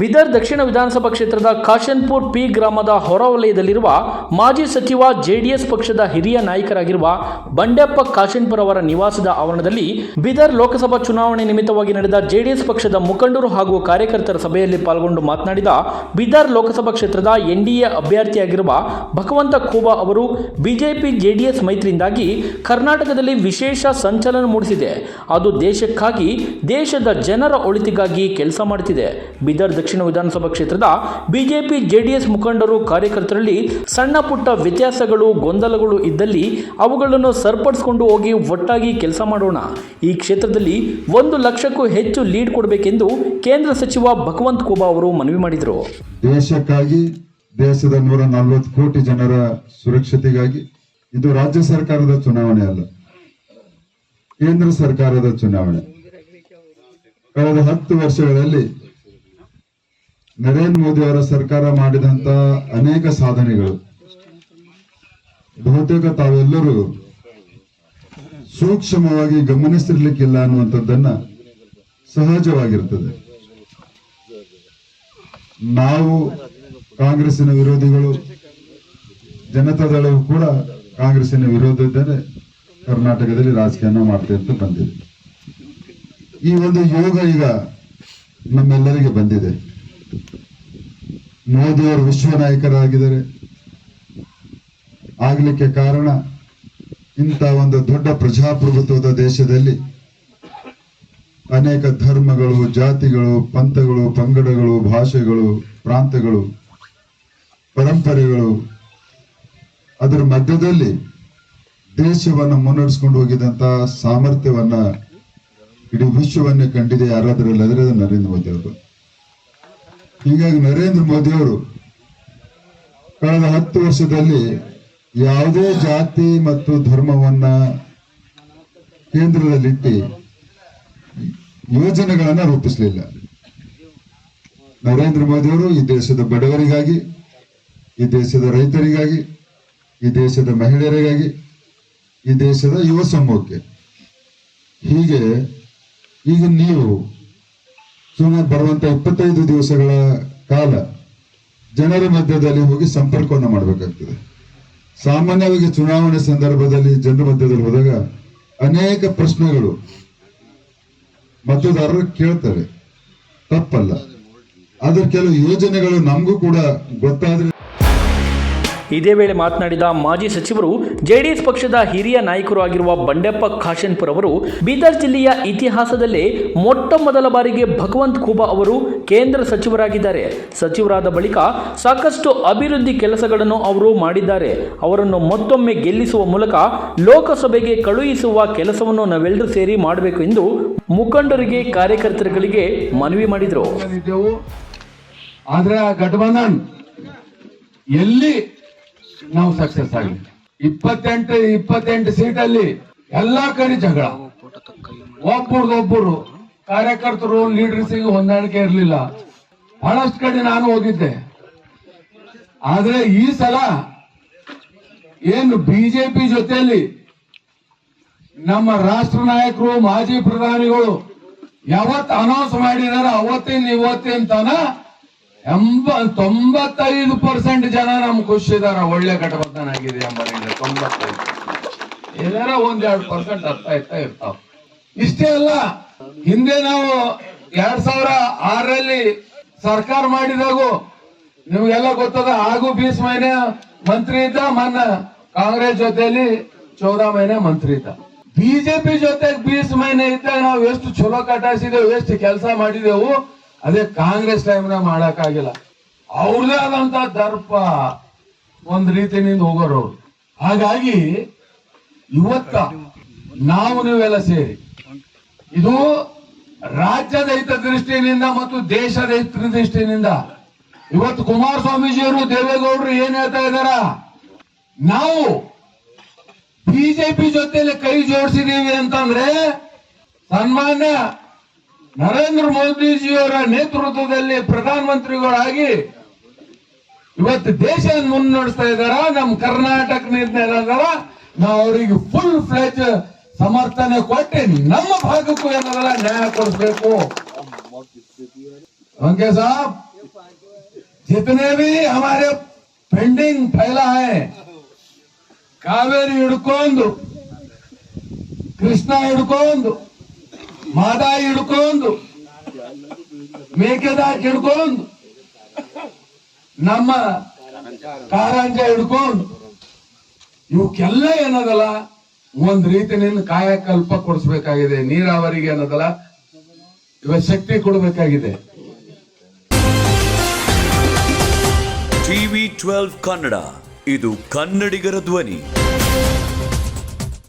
ಬಿದರ್ ದಕ್ಷಿಣ ವಿಧಾನಸಭಾ ಕ್ಷೇತ್ರದ ಕಾಶನ್ಪುರ್ ಪಿ ಗ್ರಾಮದ ಹೊರವಲಯದಲ್ಲಿರುವ ಮಾಜಿ ಸಚಿವ ಜೆಡಿಎಸ್ ಪಕ್ಷದ ಹಿರಿಯ ನಾಯಕರಾಗಿರುವ ಬಂಡೆಪ್ಪ ಕಾಶನ್ಪುರ್ ಅವರ ನಿವಾಸದ ಆವರಣದಲ್ಲಿ ಬಿದರ್ ಲೋಕಸಭಾ ಚುನಾವಣೆ ನಿಮಿತ್ತವಾಗಿ ನಡೆದ ಜೆಡಿಎಸ್ ಪಕ್ಷದ ಮುಖಂಡರು ಹಾಗೂ ಕಾರ್ಯಕರ್ತರ ಸಭೆಯಲ್ಲಿ ಪಾಲ್ಗೊಂಡು ಮಾತನಾಡಿದ ಬಿದರ್ ಲೋಕಸಭಾ ಕ್ಷೇತ್ರದ ಎನ್ಡಿಎ ಅಭ್ಯರ್ಥಿಯಾಗಿರುವ ಭಗವಂತ ಖೋಬಾ ಅವರು, ಬಿಜೆಪಿ ಜೆಡಿಎಸ್ ಮೈತ್ರಿಯಿಂದಾಗಿ ಕರ್ನಾಟಕದಲ್ಲಿ ವಿಶೇಷ ಸಂಚಲನ ಮೂಡಿಸಿದೆ. ಅದು ದೇಶಕ್ಕಾಗಿ, ದೇಶದ ಜನರ ಒಳಿತಿಗಾಗಿ ಕೆಲಸ ಮಾಡುತ್ತಿದೆ. ಬೀದರ್ ವಿಧಾನಸಭಾ ಕ್ಷೇತ್ರದ ಬಿಜೆಪಿ ಜೆಡಿಎಸ್ ಮುಖಂಡರು ಕಾರ್ಯಕರ್ತರಲ್ಲಿ ಸಣ್ಣ ಪುಟ್ಟ ವ್ಯತ್ಯಾಸಗಳು, ಗೊಂದಲಗಳು ಇದ್ದಲ್ಲಿ ಅವುಗಳನ್ನು ಸರಿಪಡಿಸಿಕೊಂಡು ಹೋಗಿ ಒಟ್ಟಾಗಿ ಕೆಲಸ ಮಾಡೋಣ. ಈ ಕ್ಷೇತ್ರದಲ್ಲಿ ಒಂದು ಲಕ್ಷಕ್ಕೂ ಹೆಚ್ಚು ಲೀಡ್ ಕೊಡಬೇಕೆಂದು ಕೇಂದ್ರ ಸಚಿವ ಭಗವಂತ್ ಕೋಬಾ ಅವರು ಮನವಿ ಮಾಡಿದರು. ದೇಶಕ್ಕಾಗಿ ದೇಶದ ನೂರ ನಲವತ್ತು ಕೋಟಿ ಜನರ ಸುರಕ್ಷತೆಗಾಗಿ ಇದು ರಾಜ್ಯ ಸರ್ಕಾರದ ಚುನಾವಣೆ ಅಲ್ಲ, ಕೇಂದ್ರ ಸರ್ಕಾರದ ಚುನಾವಣೆ. ಕಳೆದ ಹತ್ತು ವರ್ಷಗಳಲ್ಲಿ ನರೇಂದ್ರ ಮೋದಿ ಅವರ ಸರ್ಕಾರ ಮಾಡಿದಂತ ಅನೇಕ ಸಾಧನೆಗಳು. ಬಹುತೇಕ ತಾವೆಲ್ಲರೂ ಸೂಕ್ಷ್ಮವಾಗಿ ಗಮನಿಸಿರ್ಲಿಕ್ಕಿಲ್ಲ ಅನ್ನುವಂಥದ್ದನ್ನ ಸಹಜವಾಗಿರ್ತದೆ. ನಾವು ಕಾಂಗ್ರೆಸ್ಸಿನ ವಿರೋಧಿಗಳು ಜನತಾದಳವು ಕೂಡ ಕಾಂಗ್ರೆಸ್ಸಿನ ವಿರೋಧದಲ್ಲೇ ಕರ್ನಾಟಕದಲ್ಲಿ ರಾಜಕೀಯ ಮಾಡ್ತೇವೆ ಅಂತ ಬಂದಿದೆ. ಈ ಒಂದು ಯೋಗ ಈಗ ನಮ್ಮೆಲ್ಲರಿಗೆ ಬಂದಿದೆ. ಮೋದಿಯವರು ವಿಶ್ವ ನಾಯಕರಾಗಿದ್ದಾರೆ. ಆಗ್ಲಿಕ್ಕೆ ಕಾರಣ ಇಂಥ ಒಂದು ದೊಡ್ಡ ಪ್ರಜಾಪ್ರಭುತ್ವದ ದೇಶದಲ್ಲಿ ಅನೇಕ ಧರ್ಮಗಳು, ಜಾತಿಗಳು, ಪಂಥಗಳು, ಪಂಗಡಗಳು, ಭಾಷೆಗಳು ಪ್ರಾಂತಗಳು ಪರಂಪರೆಗಳು ಅದರ ಮಧ್ಯದಲ್ಲಿ ದೇಶವನ್ನು ಮುನ್ನಡೆಸ್ಕೊಂಡು ಹೋಗಿದಂತ ಸಾಮರ್ಥ್ಯವನ್ನ ಇಡೀ ವಿಶ್ವವನ್ನೇ ಕಂಡಿದೆ ಯಾರಾದ್ರಲ್ಲಿ ಅದರ ನರೇಂದ್ರ ಮೋದಿ ಅವರು. ಹೀಗಾಗಿ ನರೇಂದ್ರ ಮೋದಿ ಅವರು ಕಳೆದ ಹತ್ತು ವರ್ಷದಲ್ಲಿ ಯಾವುದೇ ಜಾತಿ ಮತ್ತು ಧರ್ಮವನ್ನ ಕೇಂದ್ರದಲ್ಲಿಟ್ಟು ಯೋಜನೆಗಳನ್ನ ರೂಪಿಸಲಿಲ್ಲ. ನರೇಂದ್ರ ಮೋದಿಯವರು ಈ ದೇಶದ ಬಡವರಿಗಾಗಿ, ಈ ದೇಶದ ರೈತರಿಗಾಗಿ, ಈ ದೇಶದ ಮಹಿಳೆಯರಿಗಾಗಿ, ಈ ದೇಶದ ಯುವ ಸಮೂಹಕ್ಕೆ. ಹೀಗೆ ಈಗ ನೀವು ಸುಮಾರು ಬರುವಂತ ಇಪ್ಪತ್ತೈದು ದಿವಸಗಳ ಕಾಲ ಜನರ ಮಧ್ಯದಲ್ಲಿ ಹೋಗಿ ಸಂಪರ್ಕವನ್ನು ಮಾಡಬೇಕಾಗ್ತದೆ. ಸಾಮಾನ್ಯವಾಗಿ ಚುನಾವಣೆ ಸಂದರ್ಭದಲ್ಲಿ ಜನರ ಮಧ್ಯದಲ್ಲಿ ಹೋದಾಗ ಅನೇಕ ಪ್ರಶ್ನೆಗಳು ಮತದಾರರು ಕೇಳ್ತಾರೆ. ತಪ್ಪಲ್ಲ. ಆದ್ರೆ ಕೆಲವು ಯೋಜನೆಗಳು ನಮಗೂ ಕೂಡ ಗೊತ್ತಾದ್ರೆ ಇದೇ ವೇಳೆ ಮಾತನಾಡಿದ ಮಾಜಿ ಸಚಿವರು, ಜೆಡಿಎಸ್ ಪಕ್ಷದ ಹಿರಿಯ ನಾಯಕರು ಆಗಿರುವ ಬಂಡೆಪ್ಪ ಖಾಶೆನ್ಪುರ್ ಅವರು, ಬೀದರ್ ಜಿಲ್ಲೆಯ ಇತಿಹಾಸದಲ್ಲೇ ಮೊಟ್ಟ ಮೊದಲ ಬಾರಿಗೆ ಭಗವಂತ್ ಖೂಬಾ ಅವರು ಕೇಂದ್ರ ಸಚಿವರಾಗಿದ್ದಾರೆ. ಸಚಿವರಾದ ಬಳಿಕ ಸಾಕಷ್ಟು ಅಭಿವೃದ್ಧಿ ಕೆಲಸಗಳನ್ನು ಅವರು ಮಾಡಿದ್ದಾರೆ. ಅವರನ್ನು ಮತ್ತೊಮ್ಮೆ ಗೆಲ್ಲಿಸುವ ಮೂಲಕ ಲೋಕಸಭೆಗೆ ಕಳುಹಿಸುವ ಕೆಲಸವನ್ನು ನಾವೆಲ್ಲರೂ ಸೇರಿ ಮಾಡಬೇಕು ಎಂದು ಮುಖಂಡರಿಗೆ, ಕಾರ್ಯಕರ್ತರುಗಳಿಗೆ ಮನವಿ ಮಾಡಿದರು. ಆದರೆ ಆ ಗಠಬಂಧನ್ ಎಲ್ಲಿ ನಾವು ಸಕ್ಸಸ್ ಆಗಿ. ಇಪ್ಪತ್ತೆಂಟು ಇಪ್ಪತ್ತೆಂಟು ಸೀಟಲ್ಲಿ ಎಲ್ಲಾ ಕಡೆ ಜಗಳ. ಒಬ್ಬರದೊಬ್ಬರು ಕಾರ್ಯಕರ್ತರು ಲೀಡರ್ಸಿಗೆ ಹೊಂದಾಣಿಕೆ ಇರಲಿಲ್ಲ. ಬಹಳಷ್ಟು ಕಡೆ ನಾನು ಹೋಗಿದ್ದೆ. ಆದ್ರೆ ಈ ಸಲ ಏನು ಬಿಜೆಪಿ ಜೊತೆಯಲ್ಲಿ ನಮ್ಮ ರಾಷ್ಟ್ರ ನಾಯಕರು, ಮಾಜಿ ಪ್ರಧಾನಿಗಳು ಯಾವತ್ತು ಅನೌನ್ಸ್ ಮಾಡಿದಾರ ಅವತ್ತಿನ ಇವತ್ತಿನ ತನ ಎಂಬ, ತೊಂಬತ್ತೈದು ಪರ್ಸೆಂಟ್ ಜನ ನಮ್ ಖುಷಿದಾರ ಒಳ್ಳೆ ಘಟಬಂಧನ ಆಗಿದೆ ಎಂಬರಿಂದ ತೊಂಬತ್ತೈದು. ಏನಾರ ಒಂದೆರಡು ಪರ್ಸೆಂಟ್ ಅರ್ಥ ಆಯ್ತಾ ಇರ್ತಾವ. ಇಷ್ಟೇ ಅಲ್ಲ, ಹಿಂದೆ ನಾವು ಎರಡ್ ಸಾವಿರ ಆರರಲ್ಲಿ ಸರ್ಕಾರ ಮಾಡಿದಾಗು ನಿಮ್ಗೆಲ್ಲ ಗೊತ್ತದ ಹಾಗೂ ಬೀಸ್ ಮಹಿನೆ ಮಂತ್ರಿ ಇದ್ದ, ಮನ್ನ ಕಾಂಗ್ರೆಸ್ ಜೊತೆಲಿ ಚೌದ ಮಹಿನೆ ಮಂತ್ರಿ ಇದ್ದ. ಬಿಜೆಪಿ ಜೊತೆ ಬೀಸ್ ಮಹಿನೆ ಇದ್ದಾಗ ನಾವು ಎಷ್ಟು ಚಲೋ ಕಟಾಯಿಸಿದೆವು ಎಷ್ಟು ಕೆಲಸ ಮಾಡಿದೆವು ಅದೇ ಕಾಂಗ್ರೆಸ್ ಟೈಮ್ನ ಮಾಡಕ್ಕಾಗಿಲ್ಲ. ಅವ್ರದೇ ಆದಂತ ದರ್ಪ ಒಂದ್ ರೀತಿನಿಂದ ಹೋಗೋರು ಹಾಗಾಗಿ ಇವತ್ತ ನಾವು ನೀವೆಲ್ಲ ಸೇರಿ, ಇದು ರಾಜ್ಯದ ಹಿತ ದೃಷ್ಟಿಯಿಂದ ಮತ್ತು ದೇಶದ ಹಿತ ದೃಷ್ಟಿನಿಂದ ಇವತ್ತು ಕುಮಾರಸ್ವಾಮೀಜಿಯವರು, ದೇವೇಗೌಡರು ಏನ್ ಹೇಳ್ತಾ ಇದಾರ ನಾವು ಬಿಜೆಪಿ ಜೊತೆಲಿ ಕೈ ಜೋಡಿಸಿದೀವಿ ಅಂತಂದ್ರೆ ಸನ್ಮಾನ್ಯ ನರೇಂದ್ರ ಮೋದಿಜಿಯವರ ನೇತೃತ್ವದಲ್ಲಿ ಪ್ರಧಾನಮಂತ್ರಿಗಳಾಗಿ ಇವತ್ತು ದೇಶ ಮುನ್ನಡೆಸ್ತಾ ಇದಾರ ನಮ್ ಕರ್ನಾಟಕ ನಿರ್ಣಯ ಅದಾರ ನಾವು ಅವರಿಗೆ ಫುಲ್ ಫ್ಲೆಜ್ ಸಮರ್ಥನೆ ಕೊಟ್ಟು ನಮ್ಮ ಭಾಗಕ್ಕೂ ಏನದಲ್ಲ ನ್ಯಾಯ ಕೊಡಿಸ್ಬೇಕು ವಂಕೆ ಸಾಬ್ जितने भी हमारे पेंडिंग फैला है ಕಾವೇರಿ ಹಿಡ್ಕೊಂಡು ಕೃಷ್ಣ ಹಿಡ್ಕೊಂಡು ಮಾದಾ ಹಿಡ್ಕೊಂಡು ಮೇಕೆದಾಕ್ ಹಿಡ್ಕೊಂಡು, ನಮ್ಮ ಕಾರಂಜ ಹಿಡ್ಕೊಂಡು, ಇವಕ್ಕೆಲ್ಲ ಏನದಲ್ಲ? ಒಂದ್ ರೀತಿನಿಂದ ಕಾಯಕಲ್ಪ ಕೊಡಿಸ್ಬೇಕಾಗಿದೆ, ನೀರಾವರಿಗೆ ಏನದಲ್ಲ? ಇವ ಶಕ್ತಿ ಕೊಡಬೇಕಾಗಿದೆ. ಟಿವಿ ಟ್ವೆಲ್ವ್ ಕನ್ನಡ, ಇದು ಕನ್ನಡಿಗರ ಧ್ವನಿ.